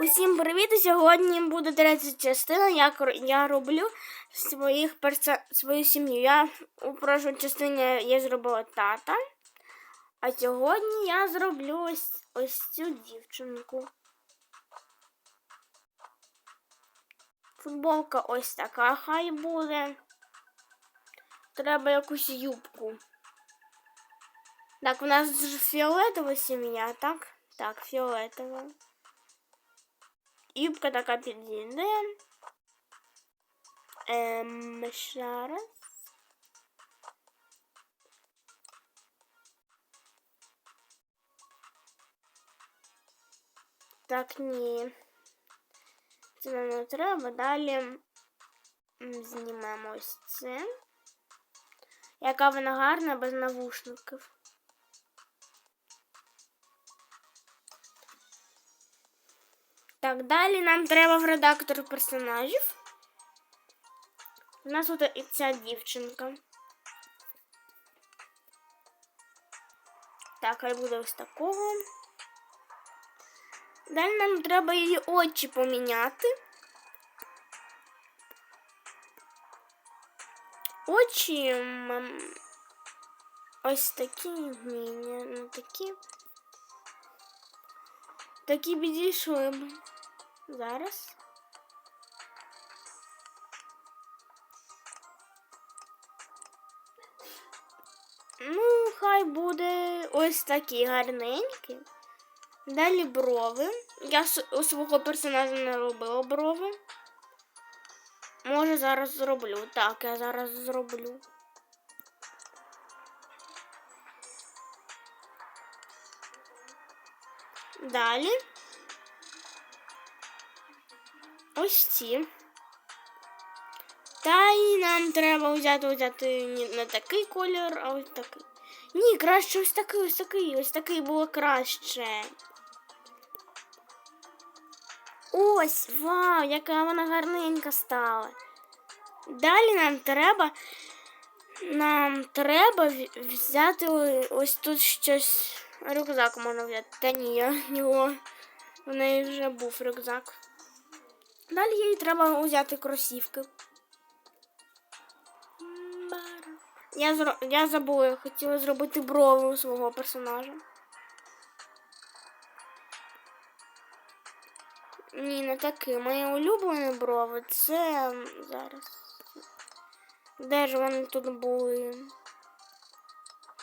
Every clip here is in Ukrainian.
Усім привіт! Сьогодні буде третя частина, як я роблю своїх перса... свою сім'ю. Я у прошлій частині я зробила тата, а сьогодні я зроблю ось, ось цю дівчинку. Футболка ось така хай буде. Треба якусь юбку. Так, у нас ж фіолетова сім'я, так? Так, фіолетова. Юбка така підійде. Ем, ще раз. Так, ні. Це нам не треба. Далі знімемо ось це. Яка вона гарна без навушників. Так, далі нам треба в редактор персонажів. У нас тут і ця дівчинка. Так, хай буде ось такого. Далі нам треба її очі поміняти. Очі ось такі, ні, не такі. Такі підійшли. Зараз. Ну, хай буде ось такі гарненькі. Далі брови. Я у свого персонажа не робила брови. Може, зараз зроблю. Так, я зараз зроблю. Далі. Ось ці. Та й нам треба взяти, взяти не, такий колір, а ось такий. Ні, краще ось такий, ось такий, ось такий було краще. Ось, вау, яка вона гарненька стала. Далі нам треба. Нам треба взяти ось тут щось. Рюкзак можна взяти. Та ні, я його. В неї вже був рюкзак. Далі їй треба взяти кросівки. Я, зро... я забула, хотіла зробити брови у свого персонажа. Ні, не такі. Мої улюблені брови це зараз. Де ж вони тут були?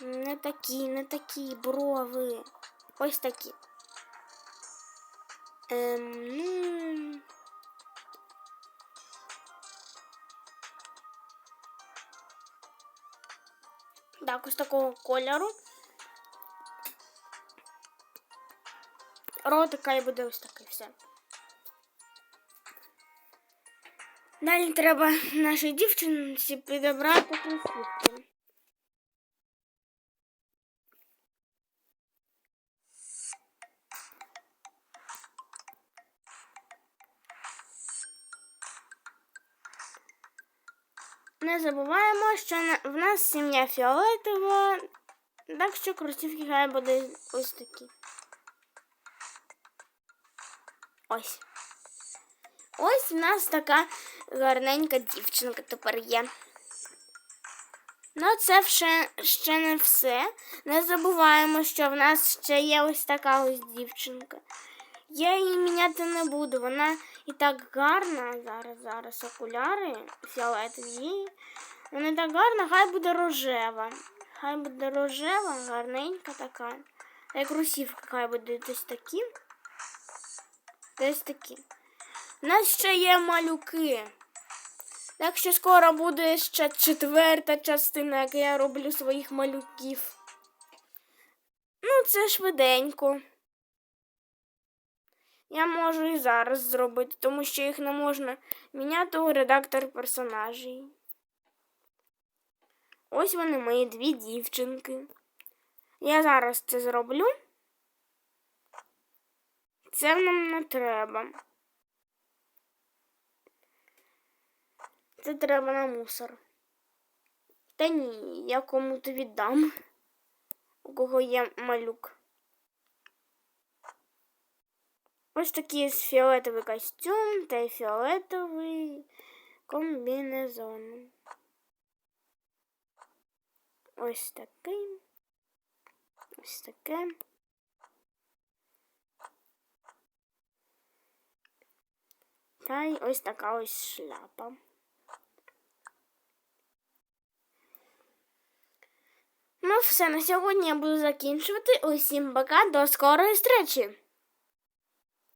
Не такі, не такі брови. Ось такі. Ем, ну. Так, ось такого кольору. Ротика і буде ось такий все. Далі треба нашій дівчинці підібрати кросівки. Не забуваємо, що в нас сім'я фіолетова, так що кросівки хай буде ось такі. Ось. Ось в нас така гарненька дівчинка тепер є. Ну, це ще, ще не все. Не забуваємо, що в нас ще є ось така ось дівчинка. Я її міняти не буду. Вона і так гарна. Зараз, зараз окуляри фіолетові. Вона так гарна, хай буде рожева. Хай буде рожева, гарненька така. Як русівка, хай буде ось такі. Ось такі. У нас ще є малюки. Так що скоро буде ще четверта частина, як я роблю своїх малюків. Ну, це швиденько. Я можу і зараз зробити, тому що їх не можна міняти у редактор персонажей. Ось вони мої дві дівчинки. Я зараз це зроблю. Це нам не треба. Це треба на мусор. Та ні, я кому-то віддам, у кого є малюк. Ось такий фіолетовий костюм та й фіолетовий комбінезон. Ось такий. Ось таке. Та й ось така ось шляпа. Ну, все, на сьогодні я буду закінчувати. Усім пока, до скорої зустрічі!